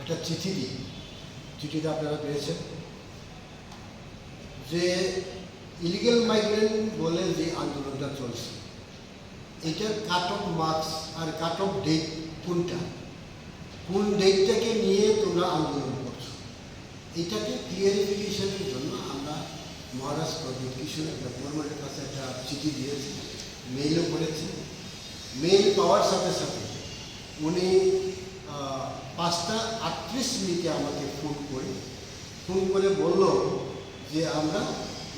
একটা চিঠি দিই চিঠিটা আপনারা পেয়েছেন যে ইলিগেল মাইগ্রেন্ট বলে যে আন্দোলনটা চলছে এটার কাট অফ মার্কস আর কাট অফ ডেট কোনটা কোন ডেটটাকে নিয়ে তোমরা আন্দোলন করছ এটাকে ক্লিয়ারিফিকেশনের জন্য আমরা মহারাজ প্রদীপ কিশোর একটা গভর্নমেন্টের কাছে একটা চিঠি দিয়েছে মেইলও করেছি মেইল পাওয়ার সাথে সাথে উনি পাঁচটা আটত্রিশ মিনিটে আমাকে ফোন করে ফোন করে বলল যে আমরা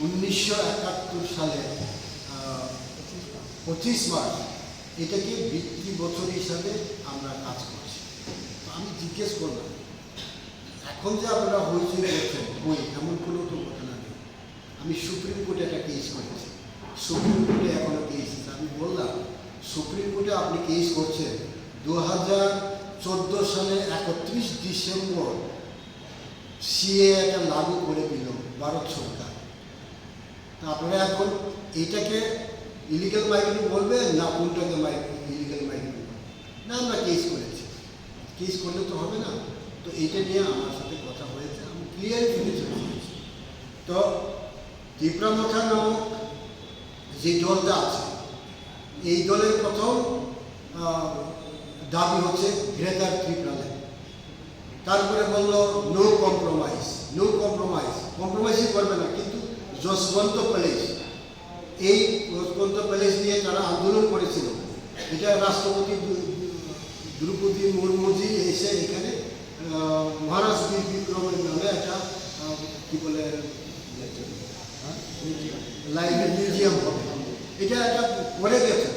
উনিশশো একাত্তর সালে পঁচিশ মার্চ, এটাকে বৃত্তি বছর হিসাবে আমরা কাজ করছি। আমি জিজ্ঞেস করলাম, এখন যে আপনারা হয়েছে বই, এমন কোনো তো আমি সুপ্রিম কোর্টে একটা কেস করেছি। সুপ্রিম কোর্টে এখনও কেস আমি বললাম, সুপ্রিম কোর্টে আপনি কেস করছেন। দু হাজার চোদ্দ সালে একত্রিশ ডিসেম্বর সিএ একটা লাগু করে দিল ভারত সরকার। তা আপনারা এখন এইটাকে ইলিগাল মাইগ্রেন্ট বলবেন না কোনটাকে ইলিগাল মাইগ্রেন্ট না, আমরা কেস করেছি। কেস করলে তো হবে না। তো এইটা নিয়ে আমার সাথে কথা হয়েছে। আমি ক্লিয়ার ফিরেছি তো তীব্রামথা নামক যে দলটা আছে, এই দলের প্রথম দাবি হচ্ছে গ্রেটার ত্রিপুরাল্যান্ড তারপরে বলল নো কম্প্রোমাইজ নো কম্প্রোমাইজ কম্প্রোমাইজই করবে না, কিন্তু যশবন্ত প্যালেস এই যশবন্ত প্যালেস নিয়ে তারা আন্দোলন করেছিল। এটা রাষ্ট্রপতি দ্রু- দ্রৌপদী মুর্মুজি এসে এখানে মহারাজ বিক্রমের নামে একটা কি বলে লাইব্রেরি মিউজিয়াম হবে। এটা একটা করে গেছে।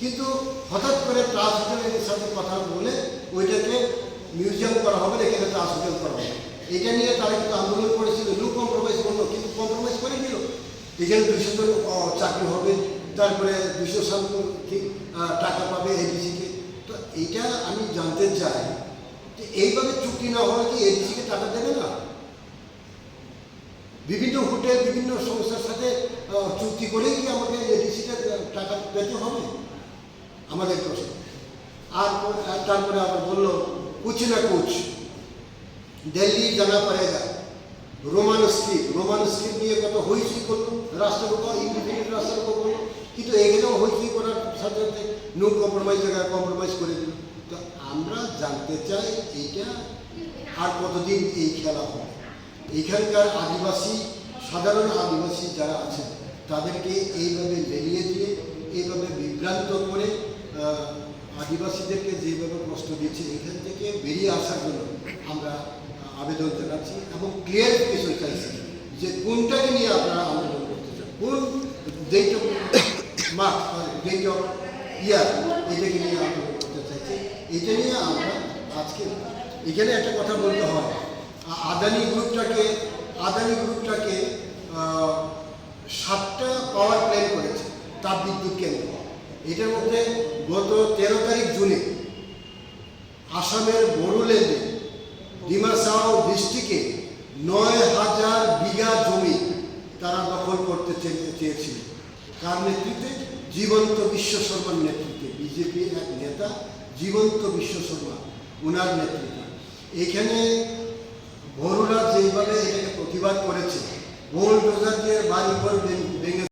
কিন্তু হঠাৎ করে ট্রান্স হোটেলের সাথে কথা বলে ওইটাকে মিউজিয়াম করা হবে এখানে হোটেল করা হবে। এটা নিয়ে তারা কিন্তু আন্দোলন করেছিল নো কম্প্রোমাইজ করল, কিন্তু কম্প্রোমাইজ করে দিল এখানে দুশো জন চাকরি হবে, তারপরে দুশো সামগ্রিক টাকা পাবে এডিসিকে তো এইটা আমি জানতে চাই যে এইভাবে চুক্তি না হলে কি এডিসিকে টাকা দেবে না? বিভিন্ন হোটেল, বিভিন্ন সংস্থার সাথে চুক্তি করে কি আমাকে এডিসিটা টাকা পেতে হবে? আমাদের প্রশ্ন আর পর- আর তারপরে আবার বলল, কুচ না কুচ, দিল্লি জানা পড়েগা রোমান স্ক্রিপ্ট রোমান স্ক্রিপ্ট নিয়ে কত হইচই করল রাষ্ট্রপতি ইন্ডিপেন্ডেন্ট রাষ্ট্রপতি করল। কিন্তু এখানেও হইচই করার সাথে সাথে নো কম্প্রোমাইজ জায়গায় কম্প্রোমাইজ করে দিল। তো আমরা জানতে চাই, এইটা আর কতদিন এই খেলা হবে? এখানকার আদিবাসী, সাধারণ আদিবাসী যারা আছেন, তাদেরকে এইভাবে লেলিয়ে দিয়ে, এইভাবে বিভ্রান্ত করে আদিবাসীদেরকে যেভাবে কষ্ট দিচ্ছে, এখান থেকে বেরিয়ে আসার জন্য আমরা আবেদন জানাচ্ছি এবং ক্লিয়ারিফিকেশন চাইছি যে কোনটাকে নিয়ে আপনারা আন্দোলন করতে চান। কোন date of March date of year এটাকে নিয়ে আন্দোলন করতে চাইছি এটা নিয়ে আমরা আজকে এখানে একটা কথা বলতে হয়। আদানি গ্রুপটাকে আদানি গ্রুপটাকে সাতটা পাওয়ার প্ল্যান করেছে তাপ বিদ্যুৎ কেন্দ্র। এটার মধ্যে গত তেরো তারিখ জুনে আসামের বড়োল্যান্ডে ডিমাসাও ডিস্ট্রিক্টে নয় হাজার বিঘা জমি তারা দখল করতে চেয়েছিল। কার নেতৃত্বে জীবন্ত বিশ্ব শর্মার নেতৃত্বে বিজেপির এক নেতা, জীবন্ত বিশ্ব শর্মা ওনার নেতৃত্বে। এখানে মরুরা যেভাবে এটাকে প্রতিবাদ করেছে বোল্ডোজার দিয়ে বাড়ির উপর ভেঙে